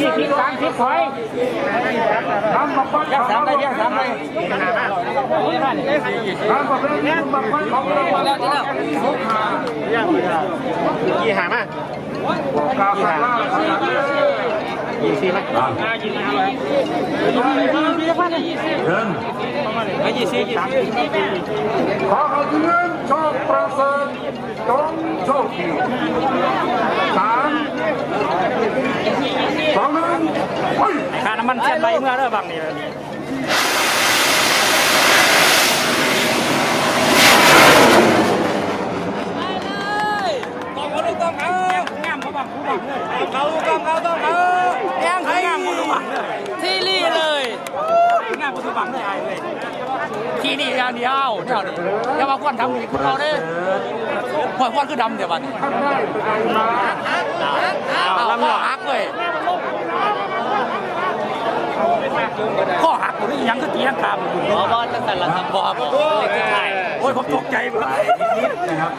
ยี่สิบสามสิบถอยทำบักฟันยังสามได้ยังสามได้ทำบักฟันเนี่ยบักฟันของเราแล้วที่แล้วกี่หามากาฟาล่ายี่สิบไหมเดินไม่ยี่สิบขอเขาที่เงินโชคประเสริฐจงโชคดีสาม สองหนึ่งไป ค่าน้ำมันเส้นใบเมื่อเด้อบังนี่ ต้องเขาลูกต้องเขางามเขาบังเขาบังเลยเขาลูกต้องเขาต้องเขาแย่งเขางามเขาบังเลยที่รี่เลยงามเขาบังเลยไอ้เลยที่นี่อย่างเดียวเดียวนี่อย่ามาควนทำนี่คุณเราเด้หัวควนคือดำเดี๋ยวบัดนี้ท่านได้ไปมาเอาข้อหักเลยข้อหักผมนี่ยังก็เกียงครับบอบอตั้งแต่ละครับบอบอเลยคือไทยโอ้ยผมตกใจหมดนิดนะครับ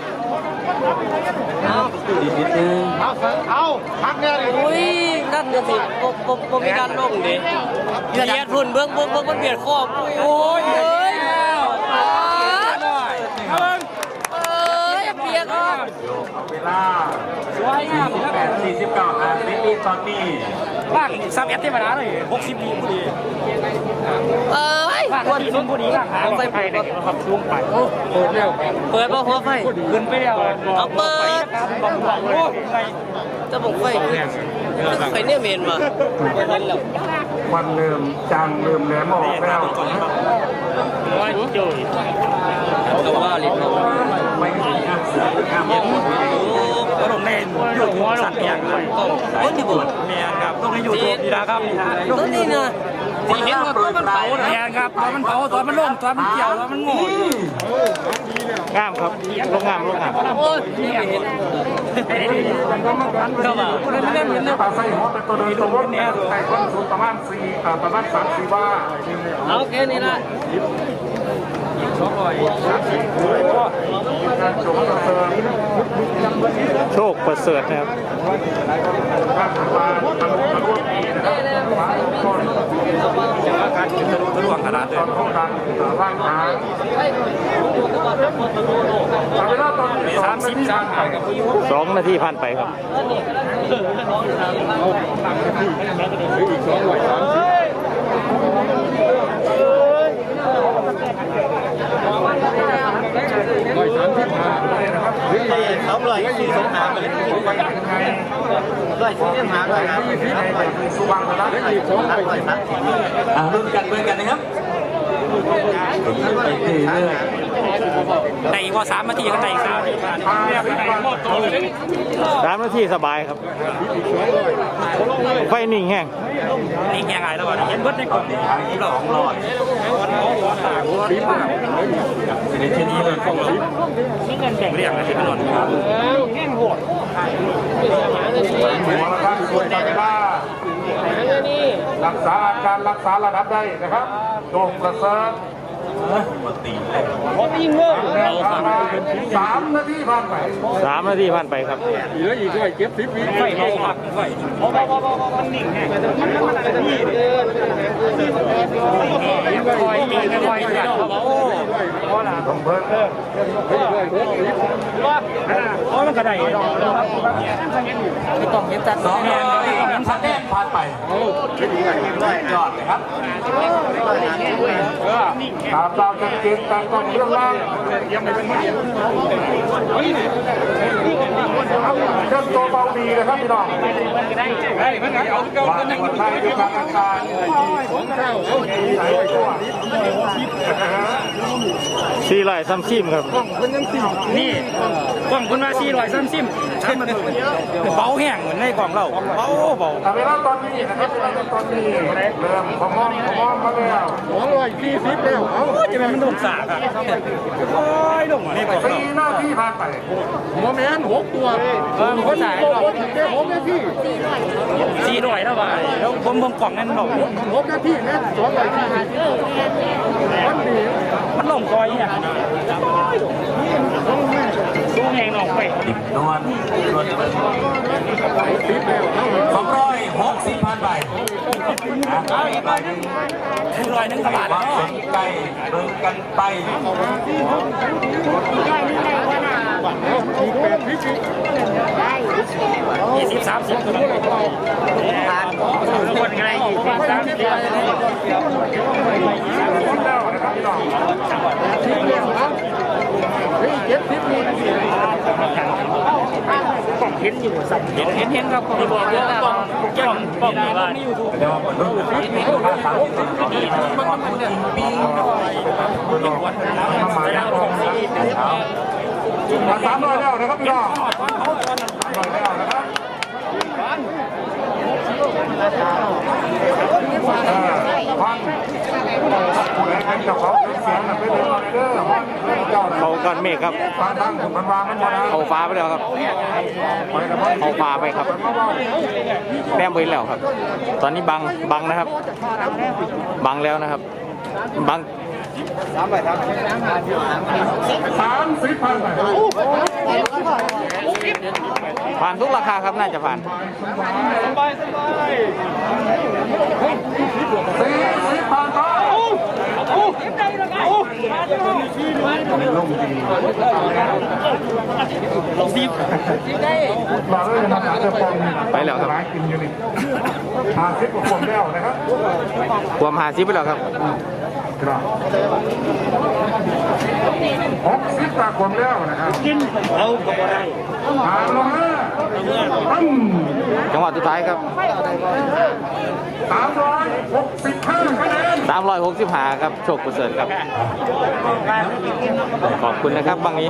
นิดนิดนึงเอาเอาพักเนี่ยดิอุ้ยนั่นน่ะสิบ่บ่บ่มีการลงดิเบียดพุ่นเบื้องเบื้องเบื้องมันเบียดคอบโอ้ยเอ้ย หน่อยเอาเบิ่ง เอ้ยเบียดอะ เว ล่าสวยงามครับแปดสี่สิบเก้าอาทิตย์ตอนนี้บ้างสามเอ็ดเทวดาเลยหกสิบดีพอดีเอ้ยบ้านที่นุ่นพอดีบ้างหาไฟไปเลยครับช่วงไปโอ้เปิดแล้วเปิดบ่หัวไฟขึ้นไปแล้วเอาเปิดบังบังโอ้ไงจะบอกไฟไฟเนี่ยเมนมาบ่เห็นแล้ววันเริ่มจางเริ่มแหลมออกแล้วร้อยจุยก็ว่าลิ้นไม่มีห้ามเสือห้ ยูทูบสัตว์อย่างเลยคนที่บ่เมียครับลงในยูทูบดีนะครับตัวนี้นะที่เห็นว่าตัวมันเผาเมียครับตอนมันเผาตอนมันล่มตอนมันเกี่ยวตอนมันง่งามครับลงงามลงงามโอ้ยเห็นก็ว่าตาไส้หัวเป็นตัวเดินตัวเนี่ยไก่ต้นสูงประมาณสี่อ่าประมาณสามสี่ว่าเอาแค่นี้ละการโชว์ประเสริฐ โชคประเสริฐนะครับการทำงานทำงานร่วมปีนะครับมาต้นการกินทะลุทะลวงขนาดตเลอยนโครงการร่างหาทำเวลาตอนนี้สามสิบสาม สองนาทีผ่านไปครับ เขาลอยสี่สองหาไปเลยล อยสี่เล่มหาลอยครับสุวรรณรัตน์ลอยครับอ่ารุ่นกันเพื่อนกันนะครับไปเรื่อยในอีกว่าสามนาทีก็ในอีกสามนาทีพาไปบ้านสามนาทีสบายครับ ไฟนิ่งแห้งนี่แกไงแล้ววะเย็นเบิดในกลุ่มทางนี้สองหลอดในที่นี้เลยนี่เงินแบ่งเรียกนะที่ถนนครับหั วลครับส่วนจากเวลารักษาอาการรักษาระดับได้นะครับโดมประเสริฐปกติเลยแล้วผ่านสามนาทีผ่านไปสามนาทีผ่านไปครับไฟเขาผักไฟมันนิ่งแห้งมันมันอะไรนี่คอยกินคอยกินโอ้ ต้องเพิ่มเพิ่มันกระไดไม่ต้องเห็นจัดสองร้อยคะแนนผ่านไปยอดเลยครับตามเราจะเกณฑ์การต้องเรื่องล่าง เครื่องตัวเบาดีนะครับพี่น้องวางบนไทยด้วยการอาการใส่ตัวสี่ร้อยซัมซิมครับนี่กล่องคุณมาซีลอยซ้ำซิมทำมาดูเบาแห้งเหมือนในกล่องเราเบาเบาแต่เวลาตอนนี้นะครับเวลาตอนนี้เริ่มขมอมขมอมมาแล้ว โอ้จะเป็นมันโด่งสากอะโอ้ยโด่งในกล่องเราสี่นาทีผ่านไปเออมันก็จ่ายหรอกซีลอยแล้วไปแล้วผมผมกล่องนั่นหรอกมันลงคอยเนี่ยสู้แหงหนอกไปติดนวลนวลสองร้อยหก ถึงร้อยหนึ่งบาทความสนใจเบิ่งกันไปยี่สิบสามสิบคนผ่านคนไรยี่สิบสามสิบคนแล้วนะครับพี่น้องเห็นอยู่สัเห็นเห็นเห็นครับที่บอกเยอะแล้วแก้มป้อมบ้านเดี๋ยวมาดูราคาสามสิบปีความจริงปีมาหมายแล้วมาสามร้อยแล้วนะครับพี่น้องสามร้อยแล้วนะครับเออฟังผู้ใดเป็นเจ้าของเสียง เจ้าน่ะเขาก้อนเมฆครับฟังทางผมมันวางมันบ่นะเขาฟ้าไปแล้วครับไปกับพ่อเขาฟ้าไปครับมาเว้าแต้มไปแล้วครับ ตอนนี้บังบังนะครับ บังแล้วนะครับ บังสามสิบพันไปผ่านทุกราคาครับน่าจะผ่านสี่สิบพันไปลงดีลงดี มาเลยนะครับจะปองไปแล้วครับหากินอยู่นี่หาสิบกว่าคนแล้วนะครับความหาซิไปแล้วครับครับหกสิบกว่าคนแล้วนะครับกินเอาก็บ่ได้หาลงมาตั้มจังหวะสุดท้ายครับสามร้อยหกสิบห้าคะแนน365ครับ โชคประเสริฐครับ ขอบคุณนะครับบางนี้